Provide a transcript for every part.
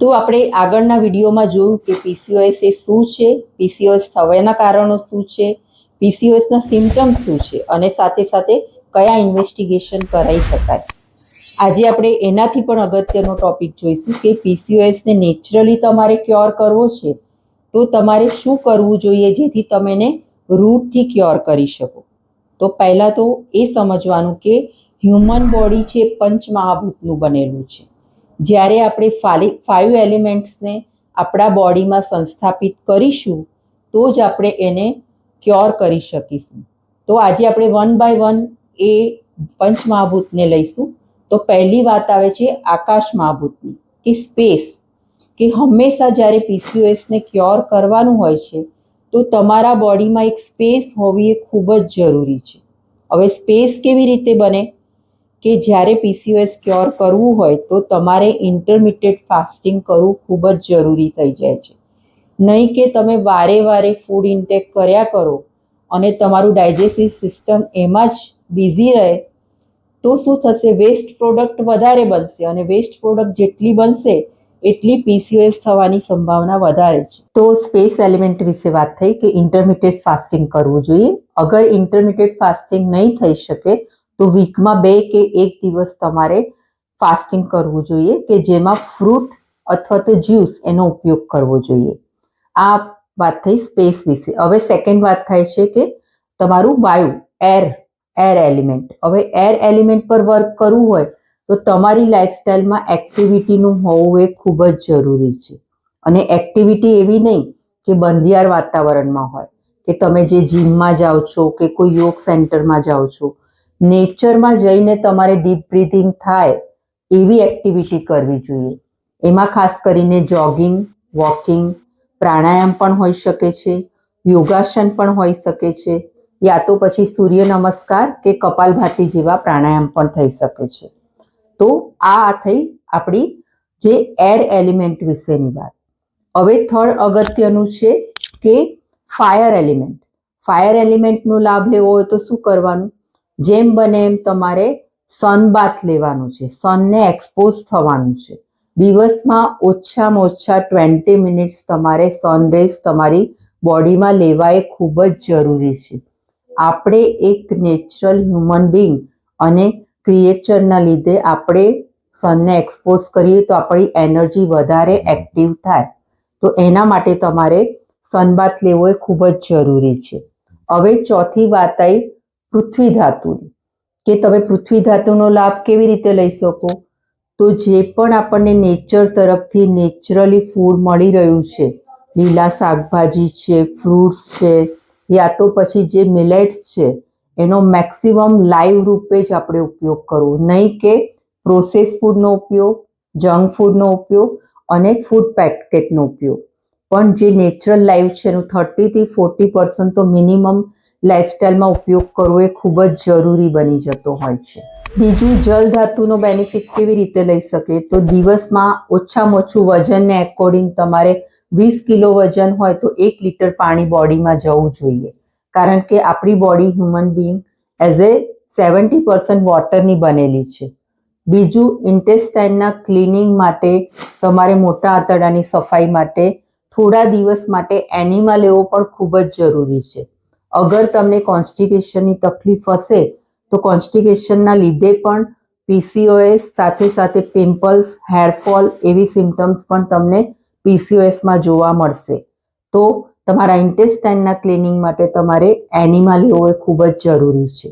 તો આપણે આગળના વિડીયોમાં જોયું કે પીસીઓએસ એ શું છે? પીસીઓએસ થવાના કારણો શું છે? પીસીઓએસના સિમ્ટમ્સ શું છે? અને સાથે સાથે કયા ઇન્વેસ્ટિગેશન કરાવી શકાય? આજે આપણે એનાથી પણ અગત્યનો ટોપિક જોઈશું કે પીસીઓએસને નેચરલી તમારે ક્યોર કરવો છે. તો તમારે શું કરવું જોઈએ જેથી તમે એને રૂટથી ક્યોર કરી શકો? તો પહેલાં તો એ સમજવાનું કે હ્યુમન બોડી છે પંચમહાભૂતનું બનેલું છે. જ્યારે આપણે ફાલી ફાઇવ એલિમેન્ટ્સને આપણા બોડીમાં સંસ્થાપિત કરીશું, તો જ આપણે એને ક્યોર કરી શકીશું. તો આજે આપણે વન બાય વન એ પંચમહાભૂતને લઈશું. તો પહેલી વાત આવે છે આકાશ મહાભૂતની કે સ્પેસ કે હંમેશા જ્યારે પીસીઓએસને ક્યોર કરવાનું હોય છે, તો તમારા બોડીમાં એક સ્પેસ હોવી એ ખૂબ જ જરૂરી છે. હવે સ્પેસ કેવી રીતે બને? કે જ્યારે પીસીઓએસ ક્યોર કરવું હોય તો તમારે ઇન્ટરમિડિયેટ ફાસ્ટિંગ કરવું ખૂબ જ જરૂરી થઈ જાય છે. નહીં કે તમે વારે વારે ફૂડ ઇન્ટેક કર્યા કરો અને તમારું ડાયજેસ્ટિવ સિસ્ટમ એમાં જ બિઝી રહે, તો શું થશે? વેસ્ટ પ્રોડક્ટ વધારે બનશે અને વેસ્ટ પ્રોડક્ટ જેટલી બનશે, એટલી પીસીઓએસ થવાની સંભાવના વધારે છે. તો સ્પેસ એલિમેન્ટ વિશે વાત થઈ કે ઇન્ટરમિડિયેટ ફાસ્ટિંગ કરવું જોઈએ. અગર ઇન્ટરમિડિયેટ ફાસ્ટિંગ નહીં થઈ શકે તો વીકમાં બે કે એક દિવસ તમારે ફાસ્ટિંગ કરવું જોઈએ કે જેમાં ફ્રૂટ અથવા તો જ્યુસ એનો ઉપયોગ કરવો જોઈએ. આ વાત થઈ સ્પેસ વિશે. હવે સેકન્ડ વાત થાય છે કે તમારું વાયુ એર એર એલિમેન્ટ હવે એર એલિમેન્ટ પર વર્ક કરવું હોય તો તમારી લાઈફસ્ટાઈલમાં એક્ટિવિટીનું હોવું એ ખૂબ જ જરૂરી છે. અને એક્ટિવિટી એવી નહીં કે બંધિયાર વાતાવરણમાં હોય. કે તમે જે જીમમાં જાઓ છો કે કોઈ યોગ સેન્ટરમાં જાઓ છો નેચરમાં જઈને તમારે ડીપ બ્રીથિંગ થાય એવી એક્ટિવિટી કરવી જોઈએ. એમાં ખાસ કરીને જોગિંગ વોકિંગ પ્રાણાયામ પણ હોઈ શકે છે, યોગાસન પણ હોઈ શકે છે, યા તો પછી સૂર્ય નમસ્કાર કે કપાલભાતી જેવા પ્રાણાયામ પણ થઈ શકે છે. તો આ થઈ આપણી જે એર એલિમેન્ટ વિશેની વાત. હવે થર્ડ અગત્યનું છે કે ફાયર એલિમેન્ટ ફાયર એલિમેન્ટનો લાભ લેવો હોય તો શું કરવાનું? જેમ બને એમ તમારે સનબાથ લેવાનું છે. સનને એક્સપોઝ થવાનું છે. દિવસમાં ઓછામાં ઓછા ટ્વેન્ટી મિનિટ્સ તમારે સનરેઝ તમારી બોડીમાં લેવા એ ખૂબ જ જરૂરી છે. આપણે એક નેચરલ હ્યુમન બિંગ અને ક્રિએચરના લીધે આપણે સનને એક્સપોઝ કરીએ તો આપણી એનર્જી વધારે એક્ટિવ થાય. તો એના માટે તમારે સનબાથ લેવો એ ખૂબ જ જરૂરી છે. હવે ચોથી વાત આવી પૃથ્વી ધાતુની કે તમે પૃથ્વી ધાતુનો લાભ કેવી રીતે લઈ શકો? તો જે પણ આપણને નેચર તરફથી નેચરલી ફૂડ મળી રહ્યું છે, લીલા શાકભાજી છે ફ્રૂટ્સ છે, યા તો પછી જે મિલેટ્સ છે, એનો મેક્સિમમ લાઈવ રૂપે જ આપણે ઉપયોગ કરવો. નહીં કે પ્રોસેસ ફૂડનો ઉપયોગ જંક ફૂડનો ઉપયોગ અને ફૂડ પેકેટનો ઉપયોગ. પણ જે નેચરલ લાઈવ છે એનું થર્ટીથી ફોર્ટી પર્સન્ટ તો મિનિમમ લાઈફસ્ટાઈલમાં ઉપયોગ કરવો એ ખૂબ જ જરૂરી બની જતો હોય છે. બીજું જલ ધાતુનો બેનિફિટ કેવી રીતે લઈ શકે? તો દિવસમાં ઓછામાં ઓછું વજનને એકોર્ડિંગ તમારે વીસ કિલો વજન હોય તો એક લીટર પાણી બોડીમાં જવું જોઈએ. કારણ કે આપણી body human being as a seventy percent વોટરની બનેલી છે. બીજું ઇન્ટેસ્ટાઇનના ક્લિનિંગ માટે તમારે મોટા આંતરડાની સફાઈ માટે થોડા દિવસ માટે એનિમા લેવો પણ ખૂબ જ જરૂરી છે. અગર તમને કોન્સ્ટિપેશનની તકલીફ હશે, તો કોન્સ્ટિપેશનના લીધે પણ પીસીઓએસ સાથે સાથે પિમ્પલ્સ હેરફોલ એવી સિમ્ટમ્સ પણ તમને પીસીઓએસમાં જોવા મળશે. તો તમારા ઇન્ટેસ્ટાઇનના ક્લિનિંગ માટે તમારે એનિમા લેવો એ ખૂબ જ જરૂરી છે.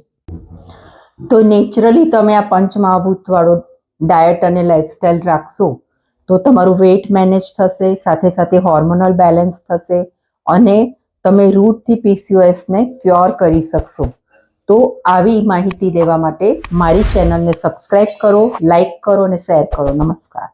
તો નેચરલી તમે આ પંચમહાભૂતવાળો ડાયટ અને લાઇફસ્ટાઇલ રાખશો, તો તમારું વેઇટ મેનેજ થશે, સાથે સાથે હોર્મોનલ બેલેન્સ થશે અને તમે રૂટથી પીસીઓએસને ક્યોર કરી શકશો. તો આવી માહિતી લેવા માટે મારી ચેનલને સબસ્ક્રાઈબ કરો લાઈક કરો અને શેર કરો. નમસ્કાર.